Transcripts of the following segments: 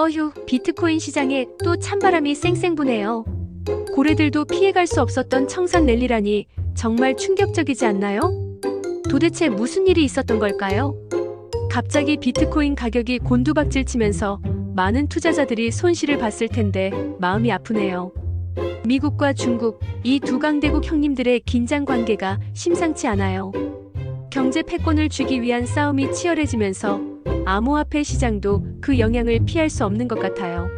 어휴, 비트코인 시장에 또 찬바람이 쌩쌩 부네요. 고래들도 피해갈 수 없었던 청산 랠리라니 정말 충격적이지 않나요? 도대체 무슨 일이 있었던 걸까요? 갑자기 비트코인 가격이 곤두박질 치면서 많은 투자자들이 손실을 봤을 텐데 마음이 아프네요. 미국과 중국, 이 두 강대국 형님들의 긴장 관계가 심상치 않아요. 경제 패권을 쥐기 위한 싸움이 치열해지면서 암호화폐 시장도 그 영향을 피할 수 없는 것 같아요.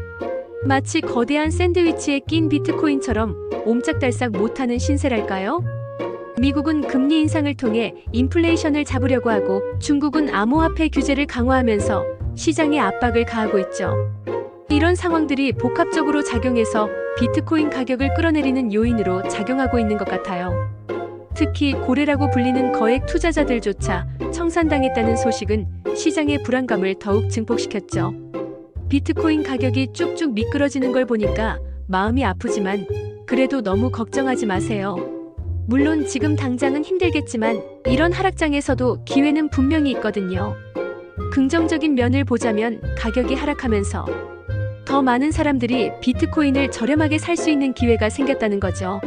마치 거대한 샌드위치에 낀 비트코인처럼 옴짝달싹 못하는 신세랄까요? 미국은 금리 인상을 통해 인플레이션을 잡으려고 하고 중국은 암호화폐 규제를 강화하면서 시장에 압박을 가하고 있죠. 이런 상황들이 복합적으로 작용해서 비트코인 가격을 끌어내리는 요인으로 작용하고 있는 것 같아요. 특히 고래라고 불리는 거액 투자자들조차 청산당했다는 소식은 시장의 불안감을 더욱 증폭시켰죠. 비트코인 가격이 쭉쭉 미끄러지는 걸 보니까 마음이 아프지만 그래도 너무 걱정하지 마세요. 물론 지금 당장은 힘들겠지만 이런 하락장에서도 기회는 분명히 있거든요. 긍정적인 면을 보자면 가격이 하락하면서 더 많은 사람들이 비트코인을 저렴하게 살 수 있는 기회가 생겼다는 거죠.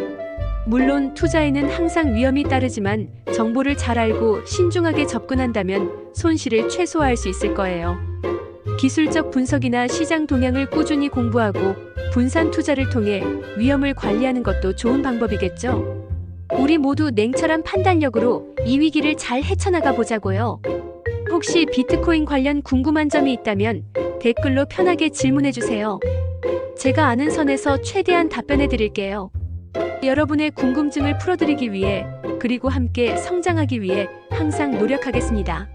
물론 투자에는 항상 위험이 따르지만 정보를 잘 알고 신중하게 접근한다면 손실을 최소화할 수 있을 거예요. 기술적 분석이나 시장 동향을 꾸준히 공부하고 분산 투자를 통해 위험을 관리하는 것도 좋은 방법이겠죠. 우리 모두 냉철한 판단력으로 이 위기를 잘 헤쳐나가 보자고요. 혹시 비트코인 관련 궁금한 점이 있다면 댓글로 편하게 질문해 주세요. 제가 아는 선에서 최대한 답변해 드릴게요. 여러분의 궁금증을 풀어드리기 위해 그리고 함께 성장하기 위해 항상 노력하겠습니다.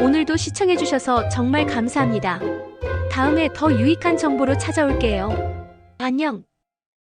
오늘도 시청해 주셔서 정말 감사합니다. 다음에 더 유익한 정보로 찾아올게요. 안녕.